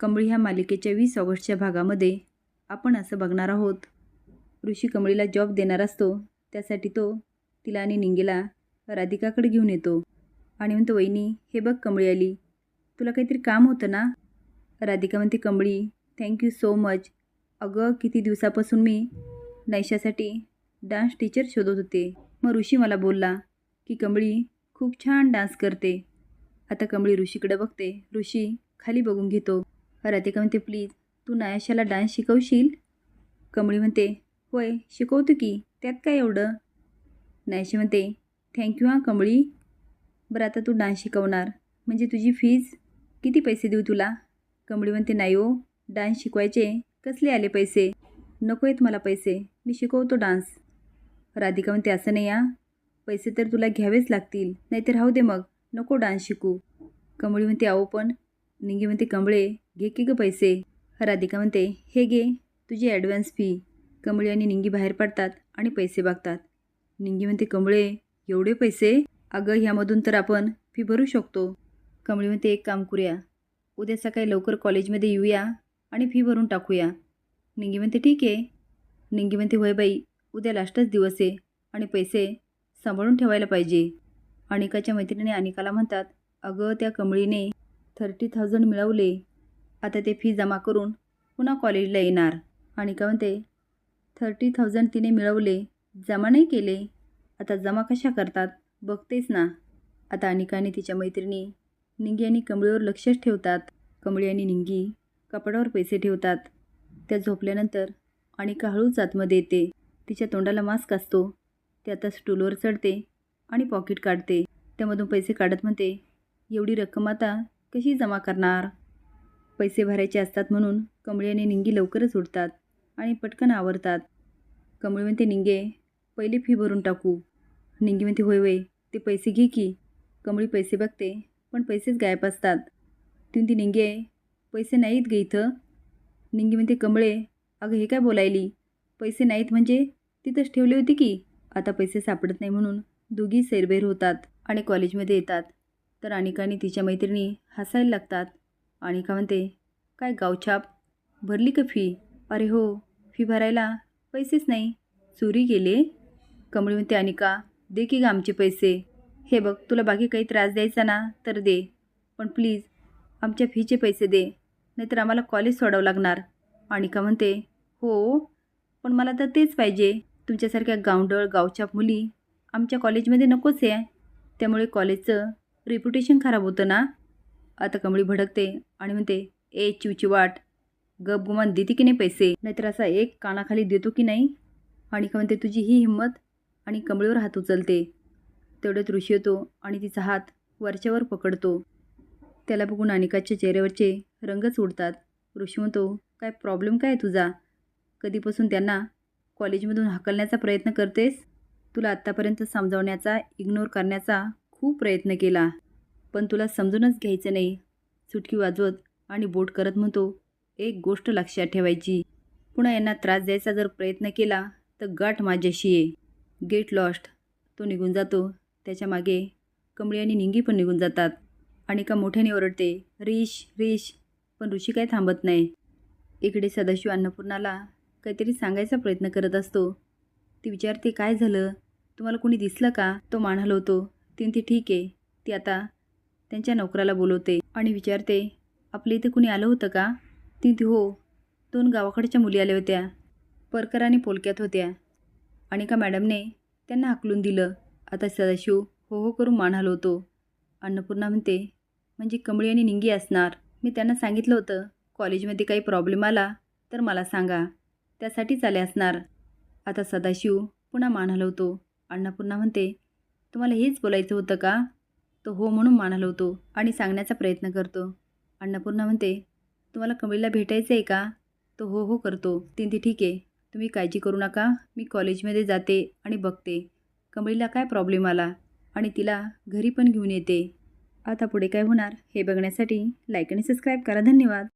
कमळी ह्या मालिकेच्या वीस ऑगस्टच्या भागामध्ये आपण असं बघणार आहोत. ऋषी कमळीला जॉब देणार असतो. त्यासाठी तो तिला आणि निंगेला राधिकाकडे घेऊन येतो. आणि म्हणतो वहिनी हे बघ कमळी आली. तुला काहीतरी काम होतं ना? राधिका म्हणते कमळी थँक्यू सो मच अगं किती दिवसापासून मी नैशासाठी डान्स टीचर शोधत होते. मग ऋषी मला बोलला की कमळी खूप छान डान्स करते. आता कमळी ऋषीकडे बघते. ऋषी खाली बघून घेतो. राधिका म्हणते प्लीज तू नायशाला डान्स शिकवशील? कमळी म्हणते होय शिकवतो की त्यात काय एवढं? नयाशी म्हणते थँक्यू हां कमळी. बरं आता तू डान्स शिकवणार. म्हणजे तुझी फीज किती पैसे देऊ तुला? कमळी म्हणते नाही हो डान्स शिकवायचे. कसले आले पैसे? नको आहेत मला पैसे. मी शिकवतो डान्स. राधिका म्हणते असं नाही या पैसे तर तुला घ्यावेच लागतील. नाहीतर राहू दे मग. नको डान्स शिकू. कमळी म्हणते अहो पण निंगी म्हणते कमळे घे की गं पैसे राधिका म्हणते हे घे तुझी ॲडव्हान्स फी कमळी आणि निंगी बाहेर पडतात आणि पैसे बघतात निंगी म्हणते कमळे एवढे पैसे अगं ह्यामधून तर आपण फी भरू शकतो कमळी म्हणते एक काम करूया उद्या सकाळी लवकर कॉलेजमध्ये येऊया आणि फी भरून टाकूया निंगी म्हणते ठीक आहे निंगी म्हणते होय बाई उद्या लास्टच दिवस आहे आणि पैसे सांभाळून ठेवायला पाहिजे अनिकाच्या मैत्रिणी अनिकाला म्हणतात अगं त्या कंबळीने थर्टी थाउजंड मिळवले. आता ते फी जमा करून पुन्हा कॉलेजला येणार. आणि का म्हणते? थर्टी थाउजंड तिने मिळवले. जमा नाही केले. आता जमा कशा करतात? बघतेच ना. आता अनिकाने तिच्या मैत्रिणी निंगी आणि कमळीवर लक्षच ठेवतात. कमळी आणि निंगी कपड्यावर पैसे ठेवतात. त्या झोपल्यानंतर अनिका हळूच आतमध्ये येते. तिच्या तोंडाला मास्क असतो. ते आता स्टूलवर चढते आणि पॉकेट काढते. त्यामधून पैसे काढत म्हणते एवढी रक्कम आता कशी जमा करणार? पैसे भरायचे असतात म्हणून कमळी आणि निंगी लवकरच उठतात आणि पटकन आवरतात. कमळी म्हणते निंगे पहिली फी भरून टाकू. निंगी म्हणते होय होय ते पैसे घे की. कमळी पैसे बघते पण पैसेच गायब असतात. तिथून ती निंगे पैसे नाहीत गे इथं. निंगी म्हणते कमळे अगं हे काय बोलायली? पैसे नाहीत म्हणजे तिथंच ठेवले होते की? आता पैसे सापडत नाही म्हणून दोघी सैरबैर होतात आणि कॉलेजमध्ये येतात. तर अनिका आणि तिच्या मैत्रिणी हसायला लागतात. अनिका म्हणते काय गावछाप? भरली का फी अरे हो फी भरायला पैसेच नाही. चोरी गेले कमळी म्हणते अनिका दे की ग आमचे पैसे. हे बघ तुला बाकी काही त्रास द्यायचा ना तर दे. पण प्लीज आमच्या फीचे पैसे दे. नाहीतर आम्हाला कॉलेज सोडावं लागणार. अनिका म्हणते हो पण मला तर तेच पाहिजे. तुमच्यासारख्या गावंडळ गावच्या मुली आमच्या कॉलेजमध्ये नकोच आहे. त्यामुळे कॉलेजचं रेप्युटेशन खराब होतं ना? आता कमळी भडकते आणि म्हणते ए चिवची वाट. गप गुमान देते की नाही पैसे? नाहीतर असा एक कानाखाली देतो की नाही? आणि का म्हणते तुझी ही हिंमत आणि कमळीवर हात उचलते. तेवढ्यात ऋषी येतो आणि तिचा हात वरच्यावर पकडतो. त्याला बघून अनिकाच्या चेहऱ्यावरचे रंगच उडतात. ऋषी म्हणतो काय प्रॉब्लेम काय तुझा? कधीपासून त्यांना कॉलेजमधून हाकलण्याचा प्रयत्न करतेस? तुला आत्तापर्यंत समजावण्याचा इग्नोर करण्याचा खूप प्रयत्न केला. पण तुला समजूनच घ्यायचं नाही. सुटकी वाजवत आणि बोट करत म्हणतो एक गोष्ट लक्षात ठेवायची. पुन्हा यांना त्रास द्यायचा जर प्रयत्न केला तर गाठ माझ्याशी आहे गेट लॉस्ट. तो निघून जातो. त्याच्यामागे कमळी आणि निंगी पण निघून जातात. आणि का मोठ्याने ओरडते रीश रीश. पण ऋषी काय थांबत नाही. इकडे सदाशिव अन्नपूर्णाला काहीतरी सांगायचा प्रयत्न करत असतो. ती विचारते काय झालं? तुम्हाला कोणी दिसलं का? तो मान हलवतो ती ठीक आहे. ती आता त्यांच्या नोकराला बोलवते आणि विचारते आपल्या इथे कुणी आलं होतं का? ती हो दोन गावाकडच्या मुली आल्या होत्या परकर आणि पोलक्यात होत्या. आणि का मॅडमने त्यांना हाकलून दिलं. आता सदाशिव हो हो करून मान हलवतो. अन्नपूर्णा म्हणते म्हणजे कमळी आणि निंगी असणार. मी त्यांना सांगितलं होतं कॉलेजमध्ये काही प्रॉब्लेम आला तर मला सांगा. त्यासाठीच आले असणार. आता सदाशिव पुन्हा मान हलवतो. अन्नपूर्णा म्हणते तुम्हाला हेच बोलायचं होतं का? तो हो म्हणून मान हलवतो आणि सांगण्याचा प्रयत्न करतो. अन्नपूर्णा म्हणते तुम्हाला कमळीला भेटायचं आहे का? तो हो हो करतो. तीन ती ठीक आहे. तुम्ही काळजी करू नका. मी कॉलेजमध्ये जाते आणि बघते. कमळीला काय प्रॉब्लेम आला आणि तिला घरी पण घेऊन येते. आता पुढे काय होणार हे बघण्यासाठी लाईक आणि सबस्क्राईब करा. धन्यवाद.